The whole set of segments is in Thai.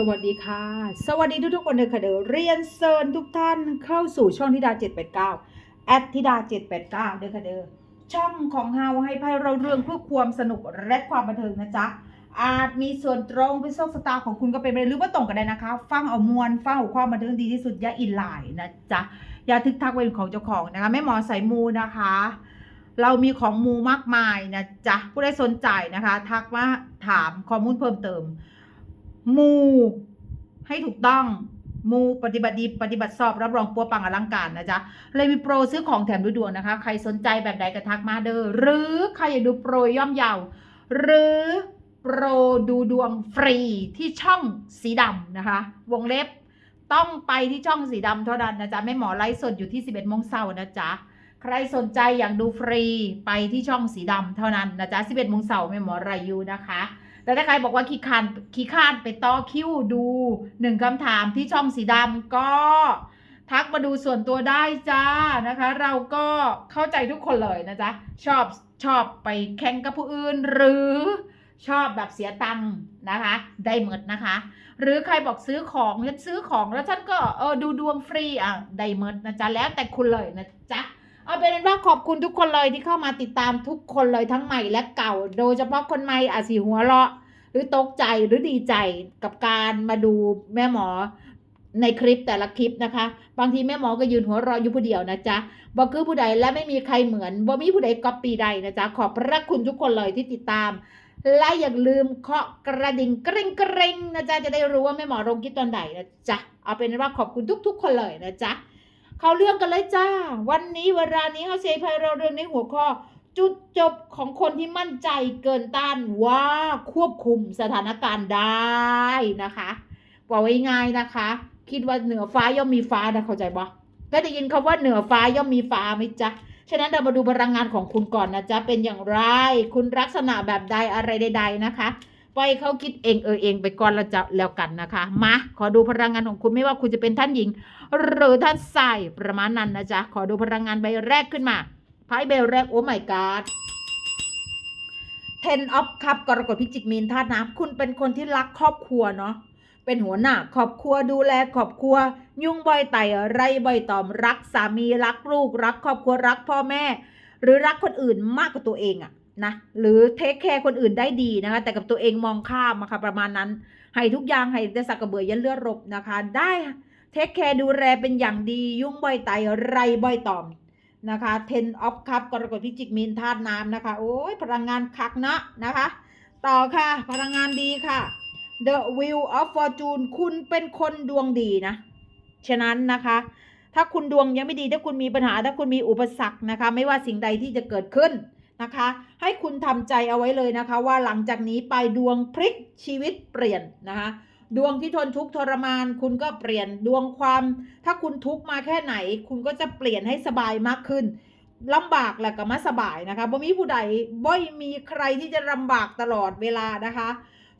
สวัสดีค่ะ สวัสดีทุกทุกๆคนเลยค่ะเดี๋ยวเรียนเชิญทุกท่านเข้าสู่ช่องธิดา 789แอดธิดา 789เด้อค่ะเด้อช่องของเฮาให้ไพ่เราเรื่องเพื่อความสนุกและความบันเทิงนะจ๊ะอาจมีส่วนตรงเป็นโชคชะตาของคุณก็เป็นไปได้หรือว่าตรงกันได้นะคะ ฟังเอามวลฟังเอาความบันเทิงดีที่สุดอย่าอินไลน์นะจ๊ะอย่าทึกทักเป็นของเจ้าของนะคะแม่หมอใส่มูนะคะ เรามีของมูมากมายนะจ๊ะผู้ใดสนใจนะคะ ทักมาถามข้อมูลเพิ่มเติม มู ให้ถูกต้อง มูปฏิบัติดีปฏิบัติสอบรับรองปัวปังอลังการนะจ๊ะ เลยมีโปรซื้อของแถมด้วยดวงนะคะ ใครสนใจแบบใดก็ทักมาเด้อหรือใครอยากดูโปรย่อมเยาว หรือโปรดูดวงฟรีที่ช่องสีดำนะคะ วงเล็บต้องไปที่ช่องสีดำเท่านั้นนะจ๊ะแม่หมอไลฟ์สดอยู่ที่ 11โมงเช้านะจ๊ะใครสนใจอยากดูฟรีไปที่ช่องสีดำเท่านั้นนะจ๊ะ11โมงเช้าแม่หมอไรยูนะคะ แต่ถ้าใครบอกว่าขี้คานขี้คานไปต่อคิวดูหนึ่งคำถามที่ช่องสีดำก็ทักมาดูส่วนตัวได้จ้านะคะ เราก็เข้าใจทุกคนเลยนะจ๊ะชอบชอบไปแข่งกับผู้อื่น หรือชอบแบบเสียตังค์นะคะ ได้หมดนะคะ หรือใครบอกซื้อของฉันซื้อของแล้วฉันก็เออดูดวงฟรีอะได้หมดนะจ๊ะแล้วแต่คุณเลยนะจ๊ะ เอาเป็นว่าขอบคุณทุกคนเลยที่เข้ามาติดตามทุกคนเลยทั้งใหม่และเก่า โดยเฉพาะคนใหม่อาจสีหัวเราะ หรือตกใจหรือดีใจกับการมาดูแม่หมอในคลิปแต่ละคลิปนะคะ บางทีแม่หมอก็ยืนหัวเราะอยู่ผู้เดียวนะจ๊ะบ่คือผู้ใดและไม่มีใครเหมือนบ่มีผู้ใดก๊อปปี้ใดนะจ๊ะขอบพระคุณทุกคนเลยที่ติดตาม และอย่าลืมเคาะกระดิ่งกริ๊งกริ๊งนะจ๊ะจะได้รู้ว่าแม่หมอลงคลิปตอนไหนนะจ๊ะเอาเป็นว่าขอบคุณทุก ๆ คนเลยนะจ๊ะ เขาเรื่องกันเลยจ้า วันนี้เวลานี้เขาเซฟให้เราเรื่องในหัวข้อ จุดจบของคนที่มั่นใจเกินต้านว่าควบคุมสถานการณ์ได้นะคะบอกไว้ง่ายนะคะ คิดว่าเหนือฟ้าย่อมมีฟ้านะเข้าใจปะก็ได้ยินคำว่าเหนือฟ้าย่อมมีฟ้าไหมจ๊ะฉะนั้นเรามาดูพลังงานของคุณก่อนนะจ๊ะเป็นอย่างไร คุณลักษณะแบบใดอะไรใด ๆนะคะ ปล่อยเขาคิดเองเออเองไปก่อนแล้วจะแล้วกันนะคะ มา ขอดูพลังงานของคุณไม่ว่าคุณจะเป็นท่านหญิง หรือท่านชายประมาณนั้นนะจ๊ะ ขอดูพลังงานใบแรกขึ้นมาไพ่ใบแรกโอ้ my god ten of cup กรกฎพิจิกมีนธาตุน้ำคุณเป็นคนที่รักครอบครัวเนาะเป็นหัวหน้าครอบครัวดูแลครอบครัว ยุ่งบ่อยไต่ไรบ่อยตอมรักสามีรักลูกรักครอบครัวรักพ่อแม่ หรือรักคนอื่นมากกว่าตัวเองอะ นะหรือเทคแคร์คนอื่นได้ดีนะคะแต่กับตัวเองมองข้ามอะค่ะประมาณนั้นให้ทุกอย่างให้แต่สักกระเบือยันเลือดรบนะคะ ได้เทคแคร์ดูแลเป็นอย่างดียุ่งบ่อยไตไรบ่อยตอมนะคะ ten of cup กรกฎพิจิกมีนธาตุน้ำนะคะโอ้ยพลังงานคักนะนะคะ ต่อค่ะพลังงานดีค่ะ the wheel of fortune คุณเป็นคนดวงดีนะ ฉะนั้นนะคะ ถ้าคุณดวงยังไม่ดีถ้าคุณมีปัญหาถ้าคุณมีอุปสรรคนะคะ ไม่ว่าสิ่งใดที่จะเกิดขึ้น นะคะ ให้คุณทำใจเอาไว้เลยนะคะ ว่าหลังจากนี้ไปดวงพลิกชีวิตเปลี่ยนนะคะดวงที่ทนทุกข์ทรมาน คุณก็เปลี่ยนดวงความ ถ้าคุณทุกข์มาแค่ไหน คุณก็จะเปลี่ยนให้สบายมากขึ้นลำบากแหละก็มาสบายนะคะบ่มีผู้ใดบ่ยมีใครที่จะลำบากตลอดเวลานะคะ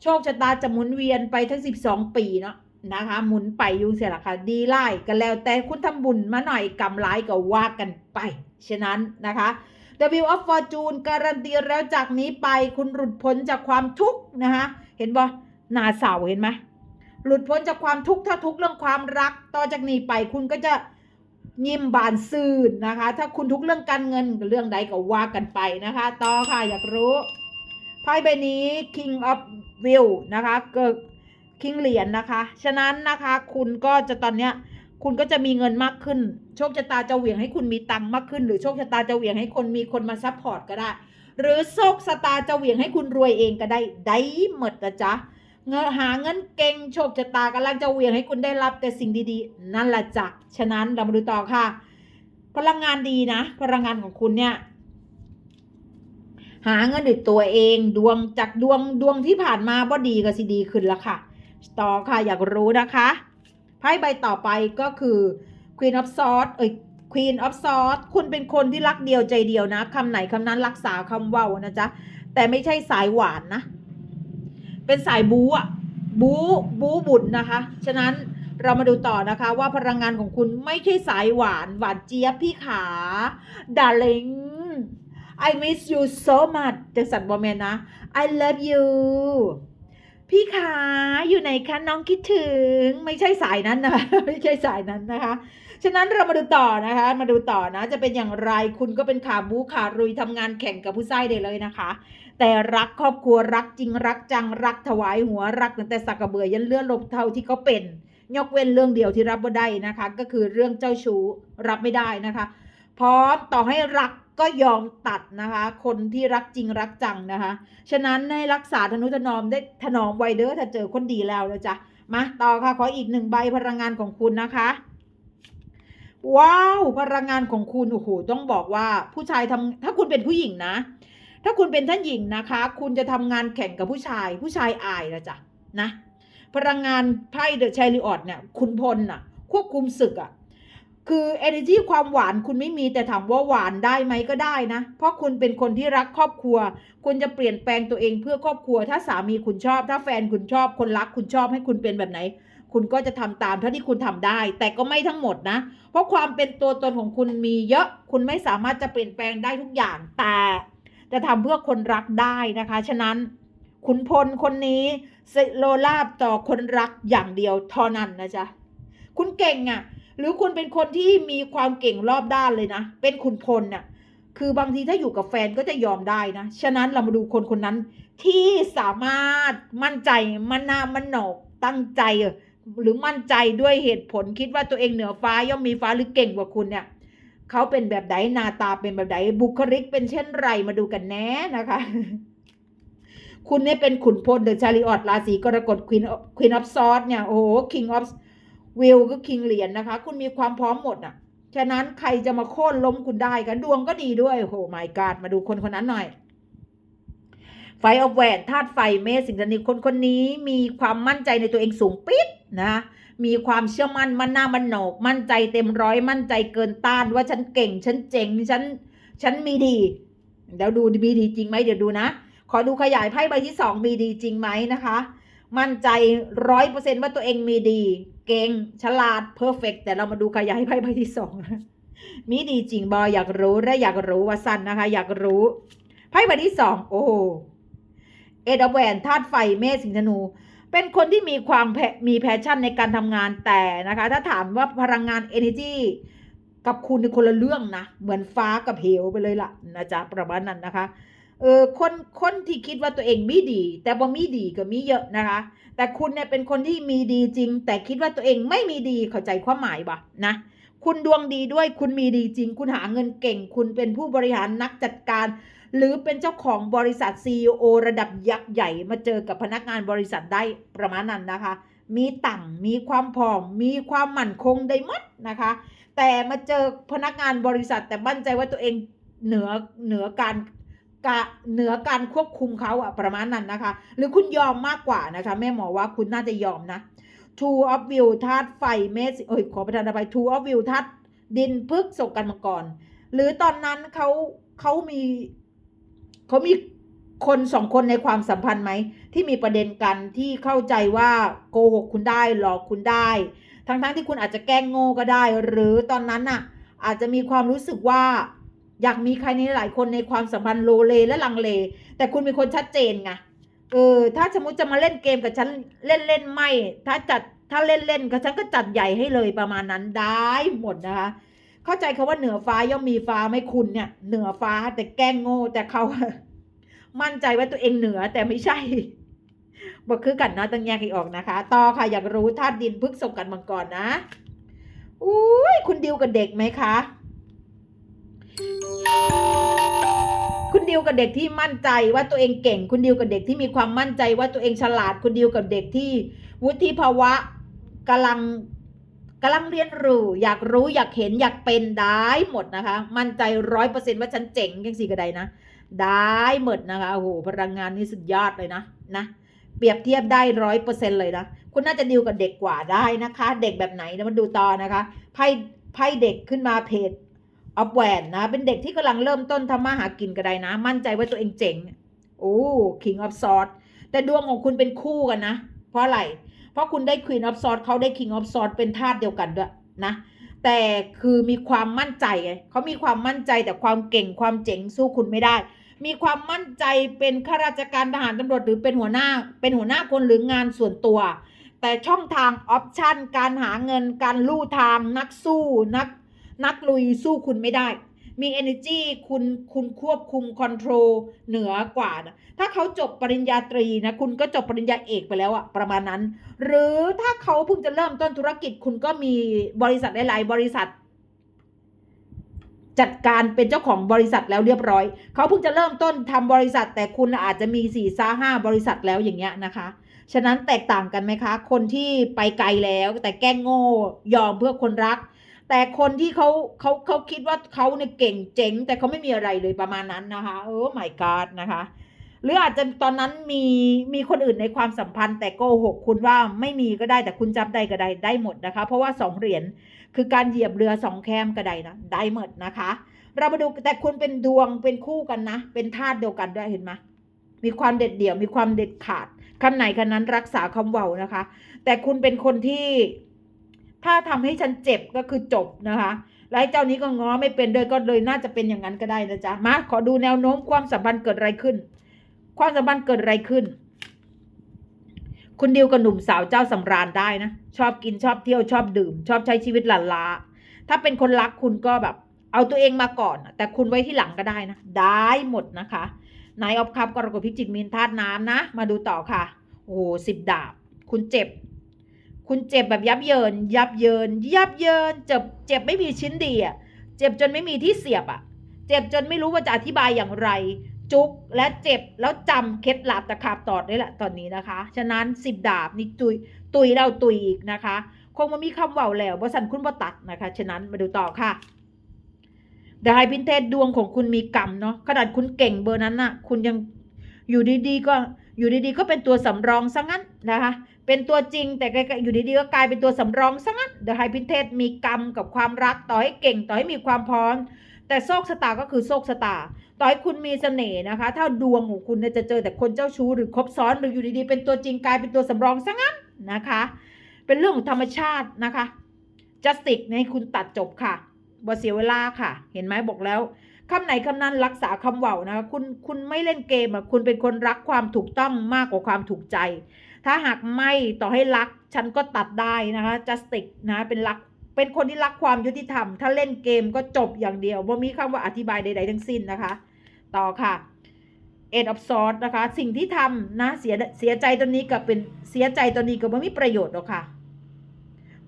โชคชะตาจะหมุนเวียนไปทั้ง 12 ปีเนาะนะคะ หมุนไปอยู่เสียละค่ะ ดีไล่กันแล้วแต่คุณทำบุญมาหน่อยกำไรก็ว่ากันไปฉะนั้นนะคะ The Wheel of Fortune การันตีแล้วจากนี้ไปคุณหลุดพ้นจากความทุกข์นะคะเห็นบ่หนาเสาเห็นไหมหลุดพ้นจากความทุกข์ถ้าทุกข์เรื่องความรัก ต่อจากนี้ไปคุณก็จะยิ้มบานซื่นนะคะ ถ้าคุณทุกข์เรื่องการเงินเรื่องใดก็ว่ากันไปนะคะ ต่อค่ะอยากรู้ไพ่ใบนี้ King of Wheel นะคะ เกิด King เหรียญนะคะ ฉะนั้นนะคะคุณก็จะตอนเนี้ย คุณก็จะมีเงินมากขึ้น โชคชะตาจะเหวี่ยงให้คุณมีตังค์มากขึ้น หรือโชคชะตาจะเหวี่ยงให้คนมีคนมาซัพพอร์ตก็ได้ หรือโชคชะตาจะเหวี่ยงให้คุณรวยเองก็ได้ ได้หมดนะจ๊ะเงินหาเงินเก่งโชคชะตากำลังจะเหวี่ยงให้คุณได้รับแต่สิ่งดีๆ นั่นแหละจ้ะฉะนั้นเรามาดูต่อค่ะ พลังงานดีนะ พลังงานของคุณเนี่ยหาเงินด้วยตัวเองดวงจากดวงดวงที่ผ่านมาบ่ดีก็สิดีขึ้นละค่ะ ต่อค่ะอยากรู้นะคะ ไพ่ใบต่อไปก็คือ Queen of Swords เอ้ย Queen of Swords คุณเป็นคนที่รักเดียวใจเดียวนะคำไหนคำนั้นรักษาคำว้านะจ๊ะ แต่ไม่ใช่สายหวานนะ เป็นสายบูอะบูบูบุญนะคะ ฉะนั้นเรามาดูต่อนะคะว่าพลังงานของคุณไม่ใช่สายหวานหวานเจี๊ยบพี่ขา darling I miss you so much จังสันบอมเมนนะ I love you พี่ขาอยู่ไหนคะน้องคิดถึงไม่ใช่สายนั้นนะคะไม่ใช่สายนั้นนะคะ ฉะนั้นเรามาดูต่อนะคะ มาดูต่อนะ จะเป็นอย่างไรคุณก็เป็นขาบูขารุยทำงานแข่งกับผู้ชายได้เลยนะคะ แต่รักครอบครัวรักจริงรักจังรักถวายหัวรักตั้งแต่สักกระเบือยันเลื่อนลบเท่าที่เขาเป็นยกเว้นเรื่องเดียวที่รับไม่ได้นะคะ ก็คือเรื่องเจ้าชู้รับไม่ได้นะคะพร้อมต่อให้รัก ก็ยอมตัดนะคะ คนที่รักจริงรักจังนะคะ ฉะนั้นให้รักษาธนุถนอมได้ถนอมไวเด้อถ้าเจอคนดีแล้วนะจ๊ะ มาต่อค่ะ ขออีกหนึ่งใบพลังงานของคุณนะคะ ว้าวพลังงานของคุณโอ้โหต้องบอกว่าผู้ชายทำถ้าคุณเป็นผู้หญิงนะ ถ้าคุณเป็นท่านหญิงนะคะ คุณจะทำงานแข่งกับผู้ชาย ผู้ชายอายนะจ๊ะนะ พลังงานไพ่เดอะช r ริออตเนี่ยคุณพลน่ะ ควบคุมศึกอะ่ะ คือ energy ความหวานคุณไม่มีแต่ถามว่าหวานได้ไหมก็ได้นะ เพราะคุณเป็นคนที่รักครอบครัว คุณจะเปลี่ยนแปลงตัวเองเพื่อครอบครัว ถ้าสามีคุณชอบ ถ้าแฟนคุณชอบ คนรักคุณชอบให้คุณเป็นแบบไหน คุณก็จะทำตามเท่าที่คุณทำได้ แต่ก็ไม่ทั้งหมดนะ เพราะความเป็นตัวตนของคุณมีเยอะ คุณไม่สามารถจะเปลี่ยนแปลงได้ทุกอย่าง แต่จะทำเพื่อคนรักได้นะคะ ฉะนั้นขุนพลคนนี้โลลาบต่อคนรักอย่างเดียวเท่านั้นนะจ๊ะ คุณเก่งอะ่ะ หรือคุณเป็นคนที่มีความเก่งรอบด้านเลยนะ เป็นขุนพลน่ะคือบางทีถ้าอยู่กับแฟนก็จะยอมได้นะ ฉะนั้นเรามาดูคนคนนั้นที่สามารถมั่นใจมันนามันหนอกตั้งใจ หรือมั่นใจด้วยเหตุผลคิดว่าตัวเองเหนือฟ้าย่อมมีฟ้าหรือเก่งกว่าคุณเนี่ยเขาเป็นแบบไหนหน้าตาเป็นแบบไหนบุคลิกเป็นเช่นไรมาดูกันแน่นะคะ คุณเนี่ยเป็นขุนพลเดอะชาริออตราศีกรกฎควีนควีนออฟซอสเนี่ยโอ้โหคิงออฟ วิลก็คิงเหรียญนะคะ คุณมีความพร้อมหมดอะ ฉะนั้นใครจะมาโค่นล้มคุณได้กันดวงก็ดีด้วยโอ้โหไม่กาดมาดูคนคนนั้นหน่อย ไฟออฟแหวนธาตุไฟเมษสิงห์ธนีคนคนนี้มีความมั่นใจในตัวเองสูงปิดนะมีความเชื่อมั่นมั่นหน้ามั่นโหนก มั่นใจเต็มร้อยมั่นใจเกินต้านว่าฉันเก่ง ฉันเจ๋งฉันฉันมีดีเดี๋ยวดูมีดีจริงไหมเดี๋ยวดูนะ ขอดูขยายไพ่ใบที่สองมีดีจริงไหมนะคะ มั่นใจร้อยเปอร์เซ็นต์ว่าตัวเองมีดี เก่ง ฉลาดเพอร์เฟกแต่เรามาดูขยายไพ่ใบที่สองมีดีจริงบออยากรู้และอยากรู้ว่าสั้นนะคะ อยากรู้ไพ่ใบที่สองโอ้เอ็ดแวนธาตุไฟเมษสิงธนู เป็นคนที่มีความแพมีแพชชั่นในการทำงานแต่นะคะ ถ้าถามว่าพลังงาน energy กับคุณในคนละเรื่องนะ เหมือนฟ้ากับเหวไปเลยล่ะนะจ๊ะประมาณนั้นนะคะ เออคนคนที่คิดว่าตัวเองมีดี แต่บ่มีดีก็มีเยอะนะคะ แต่คุณเนี่ยเป็นคนที่มีดีจริง แต่คิดว่าตัวเองไม่มีดีเข้าใจความหมายปะนะคุณดวงดีด้วยคุณมีดีจริง คุณหาเงินเก่ง คุณเป็นผู้บริหารนักจัดการ หรือเป็นเจ้าของบริษัท CEO ระดับยักษ์ใหญ่มาเจอกับพนักงานบริษัทได้ประมาณนั้นนะคะ มีตังค์มีความพอม มีความมั่นคงได้หมดนะคะ แต่มาเจอพนักงานบริษัทแต่มั่นใจว่าตัวเองเหนือเหนือการ กะเหนือการควบคุมเขาอะประมาณนั้นนะคะ หรือคุณยอมมากกว่านะคะ แม่หมอว่าคุณน่าจะยอมนะ Two of View ธาตุไฟเมสเอ้ยขอประทานอภัย Two of View ธาตุดินพึกศกกันมาก่อน หรือตอนนั้นเขาเขามีเขามีคนสองคนในความสัมพันธ์ไหม ที่มีประเด็นกันที่เข้าใจว่าโกหกคุณได้หลอกคุณได้ ทั้งๆทที่คุณอาจจะแกล้งโง่ก็ได้ หรือตอนนั้นน่ะอาจจะมีความรู้สึกว่า อยากมีใครในหลายคนในความสัมพันธ์โลเลและลังเล แต่คุณเป็นคนชัดเจนไงเออถ้าสมมติจะมาเล่นเกมกับฉันเล่นเล่นไม่ ถ้าจัดถ้าเล่นเล่นกับฉันก็จัดใหญ่ให้เลยประมาณนั้นได้หมดนะคะ เข้าใจคาว่าเหนือฟ้าย่อมมีฟ้าไม่คุณเนี่ย เหนือฟ้าแต่แกล้งโง่แต่เขามั่นใจว่าตัวเองเหนือแต่ไม่ใช่บอกคือกันนะต้องแยกให้ออกนะคะ ต่อค่ะอยากรู้ธาตุดินพึกศพกันมังกรนะอุ้ยคุณดิวกับเด็กไหมคะ คุณดิวกับเด็กที่มั่นใจว่าตัวเองเก่ง คุณดิวกับเด็กที่มีความมั่นใจว่าตัวเองฉลาด คุณดิวกับเด็กที่ วุฒิภาวะกำลังกำลังเรียนรู้ อยากรู้อยากเห็นอยากเป็นได้หมดนะคะ มั่นใจร้อยเปอร์เซ็นต์ว่าฉันเจ๋งยังสี่กระไดนะ ได้หมดนะคะโอ้โหพลังงานนี่สุดยอดเลยนะนะเปรียบเทียบได้ร้อยเปอร์เซ็นต์เลยนะ คุณน่าจะดิวกับเด็กกว่าได้นะคะ เด็กแบบไหนนะมาดูต่อนะคะไพ่ไพ่เด็กขึ้นมาเพจ ออฟแวนนะ เป็นเด็กที่กำลังเริ่มต้นทำมาหากินก็ได้นะ มั่นใจว่าตัวเองเจ๋ง โอ้ King of Swords แต่ดวงของคุณเป็นคู่กันนะ เพราะอะไร เพราะคุณได้ Queen of Swords เขาได้ King of Swords เป็นธาตุเดียวกันด้วยนะ แต่คือมีความมั่นใจไงเขามีความมั่นใจแต่ความเก่งความเจ๋งสู้คุณไม่ได้ มีความมั่นใจเป็นข้าราชการทหารตำรวจหรือเป็นหัวหน้า เป็นหัวหน้าคนหรืองานส่วนตัวแต่ช่องทางออปชันการหาเงินการลู่ทางนักสู้ นัก นักลุยสู้คุณไม่ได้ มี energy คุณคุณควบคุมคอนโทรลเหนือกว่านะถ้าเขาจบปริญญาตรีนะ คุณก็จบปริญญาเอกไปแล้วอะประมาณนั้น หรือถ้าเขาเพิ่งจะเริ่มต้นธุรกิจคุณก็มีบริษัทหลายๆบริษัทจัดการเป็นเจ้าของบริษัทแล้วเรียบร้อย เขาเพิ่งจะเริ่มต้นทำบริษัท แต่คุณอาจจะมีสี่ซาห้าบริษัทแล้วอย่างเงี้ยนะคะ ฉะนั้นแตกต่างกันไหมคะ คนที่ไปไกลแล้วแต่แกล้งโง่ยอมเพื่อคนรัก แต่คนที่เขาเขาเขาคิดว่าเขาเนี่ยเก่งเจ๋ง แต่เขาไม่มีอะไรเลยประมาณนั้นนะคะโอ้ my god นะคะ หรืออาจจะตอนนั้นมีมีคนอื่นในความสัมพันธ์ แต่โกหกคุณว่าไม่มีก็ได้แต่คุณจับได้ก็ได้ได้หมดนะคะ เพราะว่าสองเหรียญคือการเหยียบเรือสองแคมก็ได้นะได้หมดนะคะ เรามาดูแต่คุณเป็นดวงเป็นคู่กันนะ เป็นธาตุเดียวกันด้วยเห็นไหมมีความเด็ดเดี่ยวมีความเด็ดขาดคำไหนคำนั้นรักษาคำเว้านะคะ แต่คุณเป็นคนที่ ถ้าทำให้ฉันเจ็บก็คือจบนะคะแล้วไอ้เจ้านี้ก็ง้อไม่เป็นเลยก็เลยน่าจะเป็นอย่างนั้นก็ได้นะจ๊ะมาขอดูแนวโน้มความสัมพันธ์เกิดอะไรขึ้น ความสัมพันธ์เกิดอะไรขึ้น คุณดิวกับหนุ่มสาวเจ้าสำราญได้นะ ชอบกินชอบเที่ยวชอบดื่ม ชอบใช้ชีวิตหลั่นล้าถ้าเป็นคนรักคุณก็แบบ เอาตัวเองมาก่อน แต่คุณไว้ที่หลังก็ได้นะ ได้หมดนะคะนายออฟคัพกรกฎพิจิกมีนธาตุน้ำนะ มาดูต่อค่ะ โอ้โหสิบดาบ คุณเจ็บ คุณเจ็บแบบยับเยิน ยับเยิน ยับเยิน เจ็บ เจ็บไม่มีชิ้นดีอะ เจ็บจนไม่มีที่เสียบอะ เจ็บจนไม่รู้ว่าจะอธิบายอย่างไร จุกและเจ็บแล้วจำเคล็ดลับตะขาบตอดได้แหละตอนนี้นะคะ ฉะนั้นสิบดาบนี่ตุย ตุยเราตุยอีกนะคะ คงมันมีคำเว่าแล้วว่าสันคุณบ่ตัดนะคะ ฉะนั้นมาดูต่อค่ะดายพินเทศดวงของคุณมีกรรมเนาะขนาดคุณเก่งเบอร์นั้นน่ะ คุณยังอยู่ดีๆก็อยู่ดีๆก็เป็นตัวสำรองซะงั้นนะคะ เป็นตัวจริงแต่ก็อยู่ดีๆก็กลายเป็นตัวสำรองซะงั้นเดอะไฮพินเทสมีกรรมกับความรักต่อให้เก่งต่อให้มีความพร้อม แต่โชคชะตาก็คือโชคชะตาต่อให้คุณมีเสน่ห์นะคะ ถ้าดวงของคุณจะเจอแต่คนเจ้าชู้หรือคบซ้อนหรืออยู่ดีๆเป็นตัวจริงกลายเป็นตัวสำรองซะงั้นนะคะ เป็นเรื่องของธรรมชาตินะคะจัสติกให้คุณตัดจบค่ะบ่เสียเวลาค่ะ เห็นไหมบอกแล้วคำไหนคำนั้นรักษาคำเว่านะคะคุณคุณไม่เล่นเกมอะคุณเป็นคนรักความถูกต้องมากกว่าความถูกใจ ถ้าหากไม่ต่อให้รักฉันก็ตัดได้นะคะจัสติกนะเป็นรักเป็นคนที่รักความยุติธรรม ถ้าเล่นเกมก็จบอย่างเดียวว่ามีคำว่าอธิบายใดๆทั้งสิ้นนะคะ ต่อค่ะ e อ of s w o r d นะคะ สิ่งที่ทำนะเสียเสียใจตอนนี้กับเป็นเสียใจตอนนี้ก็ไม่มีประโยชน์หรอกค่ะ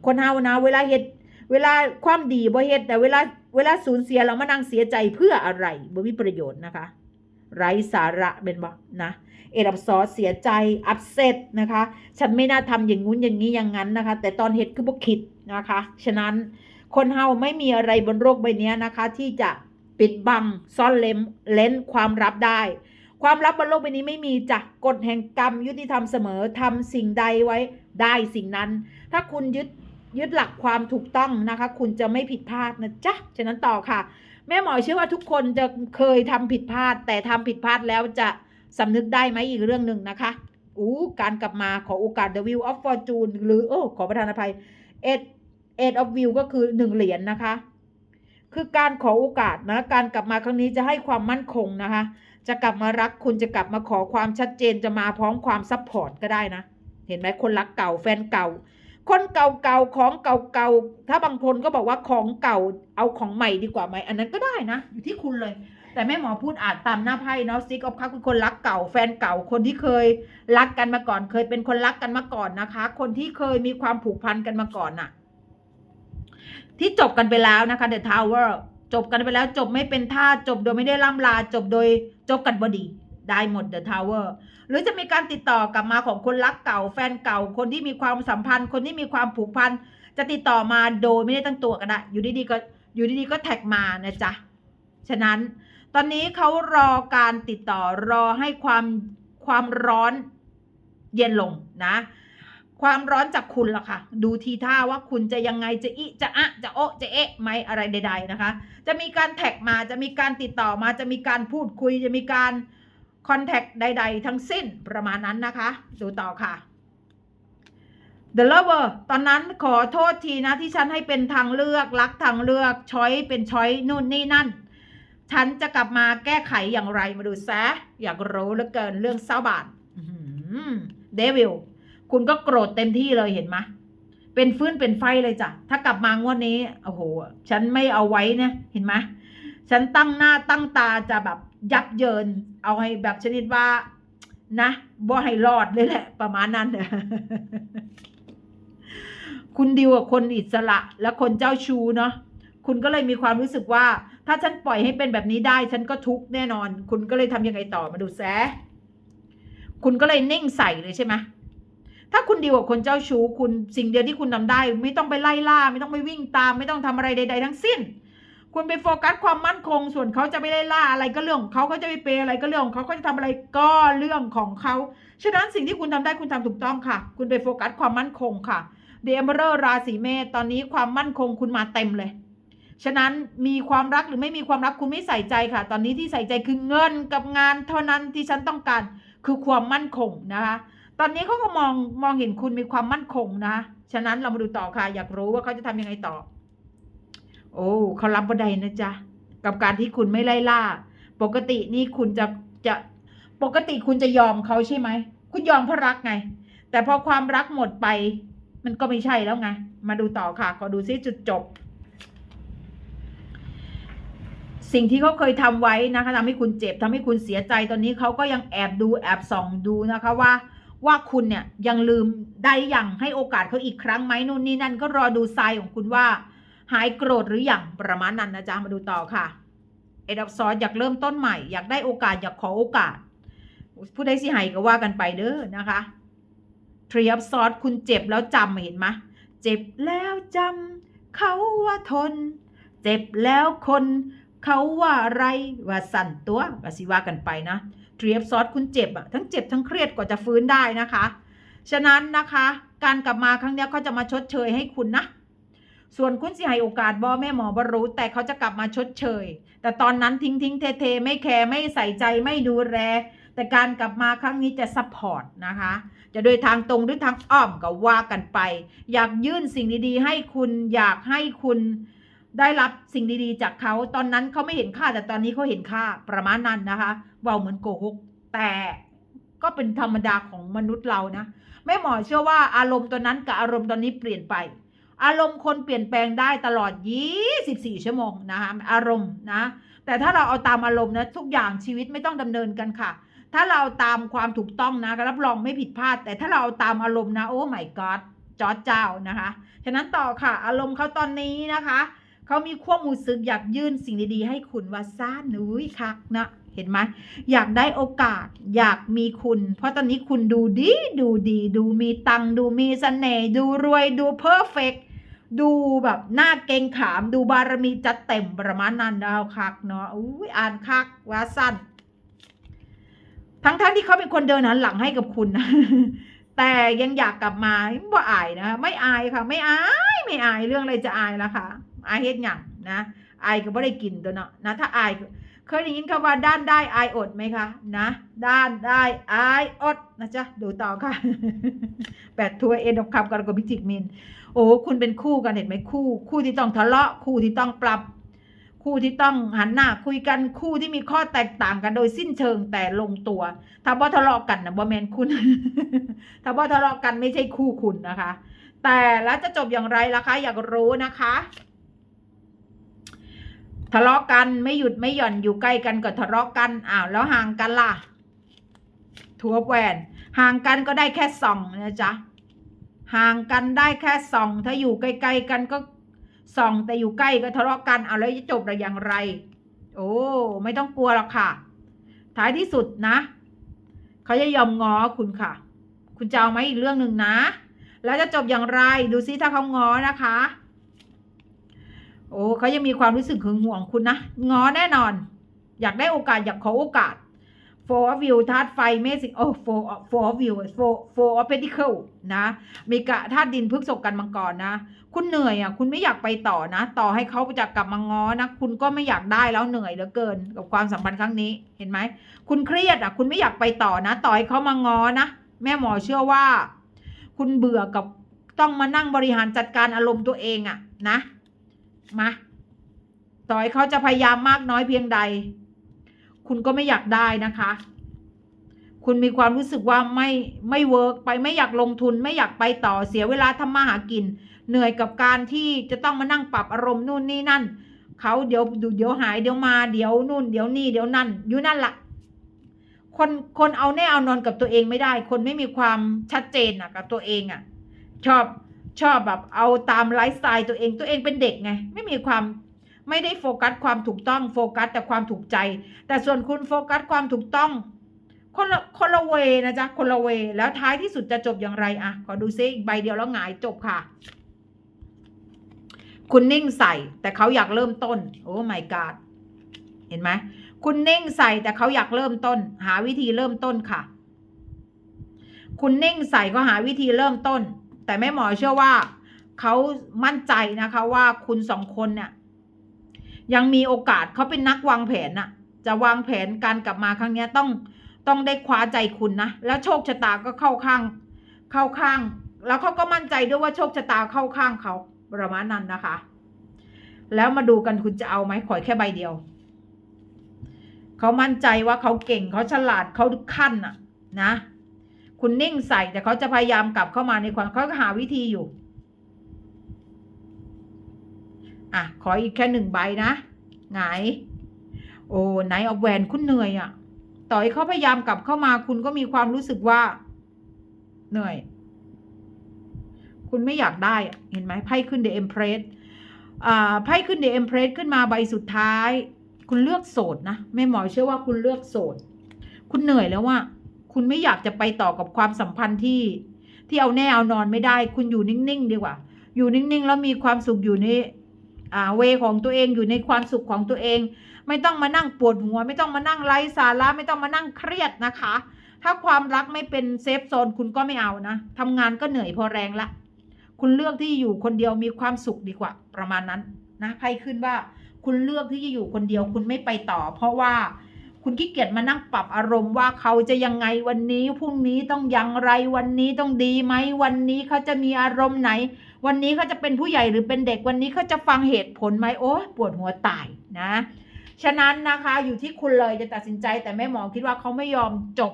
คนเฮานะ เวลาเฮ็ดเวลาความดีบ่เฮ็ดแต่เวลาเวลาสูญเสียเรามานั่งเสียใจเพื่ออะไรบ่มีประโยชน์นะคะ ไร้สาระเป็นบ่นะ เอ็ดับซอสเสียใจอับเซตนะคะ ฉันไม่น่าทำอย่างงู้นอย่างนี้อย่างนั้นนะคะ แต่ตอนเฮ็ดคือบ่คิดนะคะ ฉะนั้นคนเฮาไม่มีอะไรบนโลกใบนี้นะคะ ที่จะปิดบังซ่อนเลมเล้นความลับได้ ความลับบนโลกใบนี้ไม่มีจ้ะกฎแห่งกรรมยุติธรรมเสมอทำสิ่งใดไว้ได้สิ่งนั้น ถ้าคุณยึดยึดหลักความถูกต้องนะคะ คุณจะไม่ผิดพลาดนะจ๊ะฉะนั้นต่อค่ะ แม่หมอเชื่อว่าทุกคนจะเคยทำผิดพลาด แต่ทำผิดพลาดแล้วจะ สำนึกได้ไหมอีกเรื่องหนึ่งนะคะอู้การกลับมาขอโอกาส The Wheel of Fortune หรือโอ้ขอประทานอภัย Eight Eight of Wheel ก็คือหนึ่งเหรียญนนะคะ คือการขอโอกาสนะ การกลับมาครั้งนี้จะให้ความมั่นคงนะคะ จะกลับมารักคุณจะกลับมาขอความชัดเจนจะมาพร้อมความซัพพอร์ตก็ได้นะ เห็นไหมคนรักเก่าแฟนเก่า คนเก่าๆของเก่าๆถ้าบางคนก็บอกว่าของเก่าเอาของใหม่ดีกว่าไหมอันนั้นก็ได้นะ อยู่ที่คุณเลย แต่แม่หมอพูดอ่านตามหน้าไพ่เนาะซิกออฟคัพคือคนรักเก่าแฟนเก่าคนที่เคยรักกันมาก่อน เคยเป็นคนรักกันมาก่อนนะคะ คนที่เคยมีความผูกพันกันมาก่อนน่ะ ที่จบกันไปแล้วนะคะ The Tower จบกันไปแล้วจบไม่เป็นท่าจบโดยไม่ได้ล่ำลา จบโดยจบกันบดีได้หมด The Tower หรือจะมีการติดต่อกลับมาของคนรักเก่า แฟนเก่า คนที่มีความสัมพันธ์ คนที่มีความผูกพัน จะติดต่อมาโดยไม่ได้ตั้งตัวก็ได้อยู่ดีๆก็อยู่ดีๆก็แท็กมานะจ๊ะ ฉะนั้น ตอนนี้เขารอการติดต่อรอให้ความความร้อนเย็นลงนะ ความร้อนจากคุณล่ะค่ะ ดูทีท่าว่าคุณจะยังไงจะอิจะอะจะโอจะเอะไหมอะไรใด ๆนะคะ จะมีการแท็กมาจะมีการติดต่อมาจะมีการพูดคุย จะมีการคอนแทคใด ๆ ทั้งสิ้นประมาณนั้นนะคะ ดูต่อค่ะ The Lover ตอนนั้นขอโทษทีนะที่ฉันให้เป็นทางเลือกรักทางเลือกช้อยเป็นช้อยนู่นนี่นั่น ฉันจะกลับมาแก้ไขอย่างไรมาดูซะ อยากรู้เหลือเกินเรื่องเศร้าบาทเดวิลคุณก็โกรธเต็มที่เลยเห็นไหมเป็นฟื้นเป็นไฟเลยจ้ะ ถ้ากลับมางวดนี้ โอ้โห ฉันไม่เอาไว้นี่ยเห็นไหมฉันตั้งหน้าตั้งตาจะแบบยับเยิน เอาให้แบบชนิดว่า นะบ่ให้รอดเลยแหละ ประมาณนั้นคุณดิวกับคนอิสระและคนเจ้าชู้เนาะ คุณก็เลยมีความรู้สึกว่า ถ้าฉันปล่อยให้เป็นแบบนี้ได้ ฉันก็ทุกข์แน่นอน คุณก็เลยทำยังไงต่อมาดูแซคุณก็เลยนิ่งใส่เลยใช่ไหมถ้าคุณดีกว่าคนเจ้าชู้คุณสิ่งเดียวที่คุณทาได้ ไม่ต้องไปไล่ล่า ไม่ต้องไปวิ่งตาม ไม่ต้องทำอะไรใด ๆ ทั้งสิ้น คุณไปโฟกัสความมั่นคง ส่วนเขาจะไม่ได้ล่าอะไรก็เรื่องของเขาเขาจะไปเปย์อะไรก็เรื่องของเขาเขาจะทำอะไรก็เรื่องของเขาฉะนั้นสิ่งที่คุณทำได้คุณทำถูกต้องค่ะ คุณไปโฟกัสความมั่นคงค่ะเดมเบอร์ราศีเมษตอนนี้ความมั่นคงคุณมาเต็มเลย ฉะนั้นมีความรักหรือไม่มีความรักคุณไม่ใส่ใจค่ะ ตอนนี้ที่ใส่ใจคือเงินกับงานเท่านั้นที่ฉันต้องการคือความมั่นคงนะคะ ตอนนี้เขาก็มองมองเห็นคุณมีความมั่นคงนะฉะนั้นเรามาดูต่อค่ะ อยากรู้ว่าเขาจะทำยังไงต่อ โอ้เขารับบันไดนะจ๊ะกับการที่คุณไม่ไล่ล่า ปกตินี่คุณจะจะปกติคุณจะยอมเขาใช่ไหมคุณยอมเพราะรักไง แต่พอความรักหมดไป มันก็ไม่ใช่แล้วไง มาดูต่อค่ะขอดูซิจุดจบ สิ่งที่เขาเคยทำไว้นะคะทำให้คุณเจ็บทำให้คุณเสียใจตอนนี้เขาก็ยังแอบดูแอบส่องดูนะคะว่าว่าคุณเนี่ยยังลืมได้อย่างให้โอกาสเขาอีกครั้งไหมนู่นนี่นั่นก็รอดูทรายของคุณว่า หายโกรธหรืออยังประมาณนั้นนะจ๊ะมาดูต่อค่ะเอ็ดอฟซอสอยากเริ่มต้นใหม่อยากได้โอกาสอยากขอโอกาสผู้ใดสิให้ก็ว่ากันไปเด้อนะคะทรีอัพซอสคุณเจ็บแล้วจำเห็นไหมเจ็บแล้วจำเขาว่าทน เจ็บแล้วคน เขาว่าอะไรว่าสั่นตัวก็สิว่ากันไปนะทรีอัพซอสคุณเจ็บอะทั้งเจ็บทั้งเครียดกว่าจะฟื้นได้นะคะ ฉะนั้นนะคะ การกลับมาครั้งนี้เขาจะมาชดเชยให้คุณนะส่วนคุณสิให้โอกาสบอแม่หมอบรู้ แต่เขาจะกลับมาชดเชย แต่ตอนนั้นทิ้งทิ้งเทเทไม่แคร์ไม่ใส่ใจไม่ดูแลแต่การกลับมาครั้งนี้จะซัพพอร์ตนะคะ จะโดยทางตรงหรือทางอ้อมก็ว่ากันไป อยากยื่นสิ่งดีๆ ให้คุณอยากให้คุณ ได้รับสิ่งดีๆ จากเขาตอนนั้นเขาไม่เห็นค่าแต่ตอนนี้เขาเห็นค่าประมาณนั้นนะคะเบาเหมือนโกหกแต่ก็เป็นธรรมดาของมนุษย์เรานะแม่หมอเชื่อว่าอารมณ์ตอนนั้นกับอารมณ์ตอนนี้เปลี่ยนไป อารมณ์คนเปลี่ยนแปลงได้ตลอด 24 ชั่วโมงนะคะอารมณ์นะ แต่ถ้าเราเอาตามอารมณ์นะทุกอย่างชีวิตไม่ต้องดำเนินกันค่ะ ถ้าเราตามความถูกต้องนะรับรองไม่ผิดพลาด แต่ถ้าเราเอาตามอารมณ์นะโอ้ my god จอร์จเจ้านะคะฉะนั้นต่อค่ะ อารมณ์เขาตอนนี้นะคะ เขามีความมูสึกอยากยื่นสิ่งดีๆ ให้คุณว่าซ่านุ้ยคักนะเห็นไหมอยากได้โอกาสอยากมีคุณ เพราะตอนนี้คุณดูดีดูดี ดูมีตังค์ดูมีเสน่ห์ดูรวยดูเพอร์เฟกดูแบบหน้าเกรงขามดูบารมีจัดเต็มประมาณนั้นดาวคักเนาะอุ้ยอ่านคักว่าสั้น ทั้งๆทที่เขาเป็นคนเดินหันหลังให้กับคุณนะแต่ยังอยากกลับมาไม่อายนะไม่อายค่ะ ไม่อายไม่อายเรื่องอะไรจะอายละค่ะ อายเฮ็ดหยังนะอายก็ไม่ได้กินตัวเนาะนะถ้าอายเคยได้ยินคำว่าด้านได้อายอดไหมคะนะด้านได้อายอดนะจ๊ะดูต่อค่ะแปดทัวเอ็นดอกคำกันกับพิจิกมิน โอ้คุณเป็นคู่กันเห็นไหมคู่ คู่ที่ต้องทะเลาะคู่ที่ต้องปรับ คู่ที่ต้องหันหน้าคุยกันคู่ที่มีข้อแตกต่างกันโดยสิ้นเชิงแต่ลงตัว ถ้าบ่ทะเลาะกันนะบ่แมนคุณ ถ้าบ่ทะเลาะกันไม่ใช่คู่คุณนะคะ แต่แล้วจะจบอย่างไรล่ะคะ อยากรู้นะคะ ทะเลาะกันไม่หยุดไม่หย่อนอยู่ใกล้กันก็ทะเลาะกันอ้าวแล้วห่างกันล่ะทัวแหวนห่างกันก็ได้แค่ส่องนะจ๊ะห่างกันได้แค่ส่อง ถ้าอยู่ใกล้ๆกันก็ส่องแต่อยู่ใกล้ก็ทะเลาะกันเอาแล้วจะจบได้อย่างไร โอ้ไม่ต้องกลัวหรอกค่ะ ท้ายที่สุดนะเขาจะยอมง้อคุณค่ะ คุณจะเอาไหมอีกเรื่องหนึ่งนะ แล้วจะจบอย่างไรดูซิถ้าเขาง้อนะคะ โอ้เขายังมีความรู้สึกหึงหวงคุณนะงอแน่นอน อยากได้โอกาสอยากขอโอกาส four of view ธาตุไฟเมสิโอ้ four four of view four four of pentacle นะ มีกะธาตุดินพฤกษกกันมังกรนะ คุณเหนื่อยอะ คุณไม่อยากไปต่อนะ ต่อให้เขาจะกลับมาง้อนะ คุณก็ไม่อยากได้แล้วเหนื่อยเหลือเกิน กับความสัมพันธ์ครั้งนี้ เห็นไหม คุณเครียดอะ คุณไม่อยากไปต่อนะ ต่อให้เขามาง้อนะ แม่หมอเชื่อว่า คุณเบื่อกับต้องมานั่งบริหารจัดการอารมณ์ตัวเองอะนะ มาต่อยเขาจะพยายามมากน้อยเพียงใด คุณก็ไม่อยากได้นะคะ คุณมีความรู้สึกว่าไม่ไม่เวิร์กไปไม่อยากลงทุนไม่อยากไปต่อเสียเวลาทำมาหากิน เหนื่อยกับการที่จะต้องมานั่งปรับอารมณ์นู่นนี่นั่นเขาเดี๋ยวเดี๋ยวหายเดี๋ยวมาเดี๋ยวนู่นเดี๋ยวนี่เดี๋ยวนั่นอยู่นั่นละคนคนเอาแน่เอานอนกับตัวเองไม่ได้ คนไม่มีความชัดเจนอะกับตัวเองอะชอบ ชอบแบบเอาตามไลฟ์สไตล์ตัวเองตัวเองเป็นเด็กไง ไม่มีความไม่ได้โฟกัสความถูกต้องโฟกัสแต่ความถูกใจ แต่ส่วนคุณโฟกัสความถูกต้องคนละคนละเวนะจ๊ะคนละเว แล้วท้ายที่สุดจะจบอย่างไรอะขอดูซิอีกใบเดียวแล้วหงายจบค่ะ คุณนิ่งใส่ แต่เขาอยากเริ่มต้น โอ้ my god เห็นไหมคุณนิ่งใส่แต่เขาอยากเริ่มต้น หาวิธีเริ่มต้นค่ะ คุณนิ่งใส่ก็หาวิธีเริ่มต้น แต่แม่หมอเชื่อว่าเขามั่นใจนะคะว่าคุณสองคนเนี่ยยังมีโอกาสเขาเป็นนักวางแผนน่ะ จะวางแผนการกลับมาครั้งนี้ต้องต้องได้คว้าใจคุณนะ แล้วโชคชะตาก็เข้าข้าง เข้าข้าง แล้วเขาก็มั่นใจด้วยว่าโชคชะตาเข้าข้างเขาประมาณนั้นนะคะ แล้วมาดูกันคุณจะเอาไหมขอแค่ใบเดียวเขามั่นใจว่าเขาเก่งเขาฉลาดเขาขั้นอะ นะ คุณนิ่งใส่แต่เขาจะพยายามกลับเข้ามาในความเขาก็หาวิธีอยู่ อะ ขออีกแค่หนึ่งใบนะไหนโอ้ไหนเอาแหวนคุณเหนื่อยอะ่ะ ต่อให้เขาพยายามกลับเข้ามาคุณก็มีความรู้สึกว่า เหนื่อย คุณไม่อยากได้เห็นไหมไพ่ขึ้นเดอะเอ็มเพรสอ่าไพ่ขึ้นเดอะเอ็มเพรสขึ้นมาใบสุดท้าย คุณเลือกโสดนะแม่หมอเชื่อว่าคุณเลือกโสด คุณเหนื่อยแล้วว่า คุณไม่อยากจะไปต่อกับความสัมพันธ์ที่ ที่เอาแน่เอานอนไม่ได้ คุณอยู่นิ่งๆดีกว่า อยู่นิ่งๆ แล้วมีความสุขอยู่ในอ่าเวของตัวเองอยู่ในความสุขของตัวเอง ไม่ต้องมานั่งปวดหัว ไม่ต้องมานั่งไร้สาระไม่ต้องมานั่งเครียดนะคะ ถ้าความรักไม่เป็นเซฟโซนคุณก็ไม่เอานะทำงานก็เหนื่อยพอแรงละคุณเลือกที่อยู่คนเดียวมีความสุขดีกว่า ประมาณนั้นนะไพ่ขึ้นว่า คุณเลือกที่จะอยู่คนเดียว คุณไม่ไปต่อ เพราะว่า คุณขี้เกียจมานั่งปรับอารมณ์ว่าเขาจะยังไงวันนี้พรุ่งนี้ต้องอย่างไรวันนี้ต้องดีไหมวันนี้เขาจะมีอารมณ์ไหน วันนี้เขาจะเป็นผู้ใหญ่หรือเป็นเด็กวันนี้เขาจะฟังเหตุผลไหมโอ้ปวดหัวตายนะ ฉะนั้นนะคะอยู่ที่คุณเลยจะตัดสินใจแต่แม่หมอคิดว่าเขาไม่ยอมจบ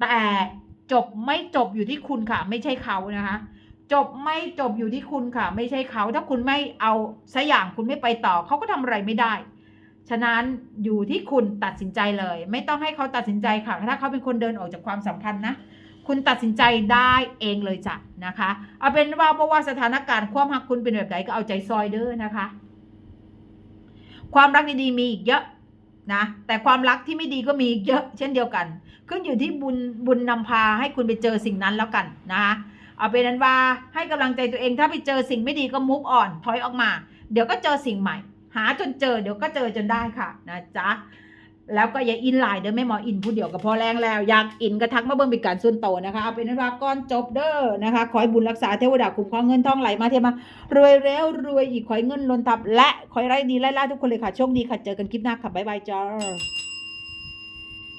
แต่จบไม่จบอยู่ที่คุณค่ะ ไม่ใช่เขานะคะจบไม่จบอยู่ที่คุณค่ะ ไม่ใช่เขาถ้าคุณไม่เอาสักอย่างคุณไม่ไปต่อเขาก็ทำอะไรไม่ได้ ฉะนั้นอยู่ที่คุณตัดสินใจเลย ไม่ต้องให้เขาตัดสินใจค่ะ ถ้าเขาเป็นคนเดินออกจากความสัมพันธ์นะ คุณตัดสินใจได้เองเลยจ้ะนะคะ เอาเป็นว่าเพราะว่าสถานการณ์ความหักคุณเป็นแบบไหนก็เอาใจซอยเด้อนะคะ ความรักดีๆมีอีกเยอะนะแต่ความรักที่ไม่ดีก็มีเยอะเช่นเดียวกัน ขึ้นอยู่ที่บุญบุญนำพาให้คุณไปเจอสิ่งนั้นแล้วกันนะคะเอาเป็นนั้นว่าให้กำลังใจตัวเองถ้าไปเจอสิ่งไม่ดีก็มุกอ่อนถอยออกมา เดี๋ยวก็เจอสิ่งใหม่ หาจนเจอเดี๋ยวก็เจอจนได้ค่ะนะจ๊ะแล้วก็อย่าอินไลน์เด้อไม่หมออินผู้เดียวกับพอแรงแล้ว อยากอินก็ทักมาเบิ่งบิดการส่วนโตนะคะเอาเป็นนั้นว่าก่อนจบเด้อนะคะขอให้บุญรักษาเทวดาคุ้มครองเงินทองไหลมาเทมารวยเร็วรวยอีกขอให้เงินล้นทับ และขอให้ไร้ดีไร้ล่าทุกคนเลยค่ะโชคดีค่ะเจอกันคลิปหน้าค่ะบ๊ายบายจ้า